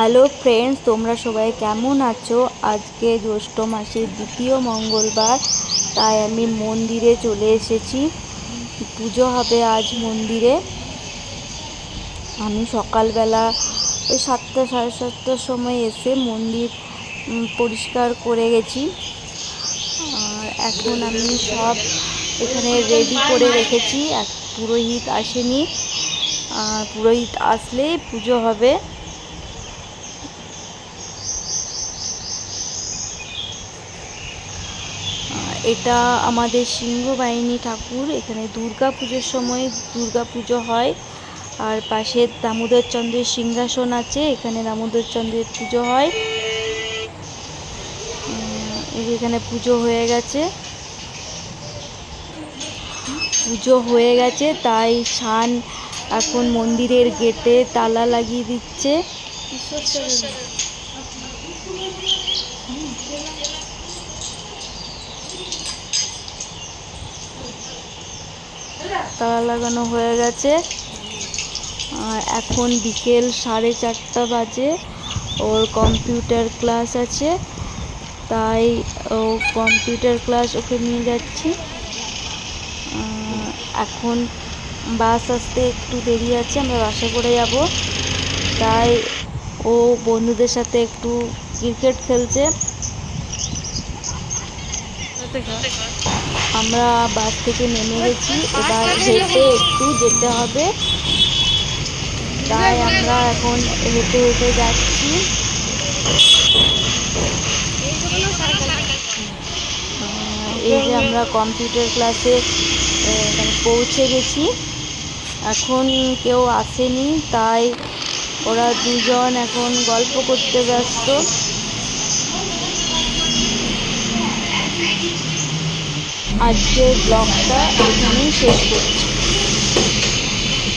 Hello friends, তোমরা সবাই কেমন আছো? আজকে জ্যৈষ্ঠ মাসের দ্বিতীয় মঙ্গলবার, তাই আমি মন্দিরে চলে এসেছি। পুজো হবে আজ মন্দিরে। আমি সকালবেলা ওই সাতটা, সাড়ে সাতটার সময় এসে মন্দির পরিষ্কার করে গেছি। আর এখন আমি সব এখানে রেডি করে রেখেছি। এক পুরোহিত আসেনি। আর পুরোহিত আসলে পুজো হবে। এটা আমাদের সিংহবাহিনী ঠাকুর, এখানে দুর্গা পুজোর সময় দুর্গা পুজো হয়। আর পাশে দামোদর চন্দ্রের সিংহাসন আছে, এখানে দামোদর চন্দ্রের পুজো হয়। এখানে পুজো হয়ে গেছে। পুজো হয়ে গেছে, তাই শান এখন মন্দিরের গেটে তালা লাগিয়ে দিচ্ছে। তালা লাগানো হয়ে গেছে। এখন বিকেল সাড়ে চারটা বাজে। ওর কম্পিউটার ক্লাস আছে। তাই ও কম্পিউটার ক্লাস ওকে নিয়ে যাচ্ছি। এখন বাস আসতে একটু দেরি আছে, আমরা বাসে করে যাব। তাই ও বন্ধুদের সাথে একটু ক্রিকেট খেলছে। আমরা বাস থেকে নেমে গেছি। এবার হেঁটে একটু যেতে হবে। তাই আমরা এখন হেঁটে হেঁটে যাচ্ছি। এই যে আমরা কম্পিউটার ক্লাসে পৌঁছে গেছি। এখন কেউ আসেনি তাই ওরা দুজন এখন গল্প করতে ব্যস্ত। আজকের ব্লগটা এখানেই শেষ করছি।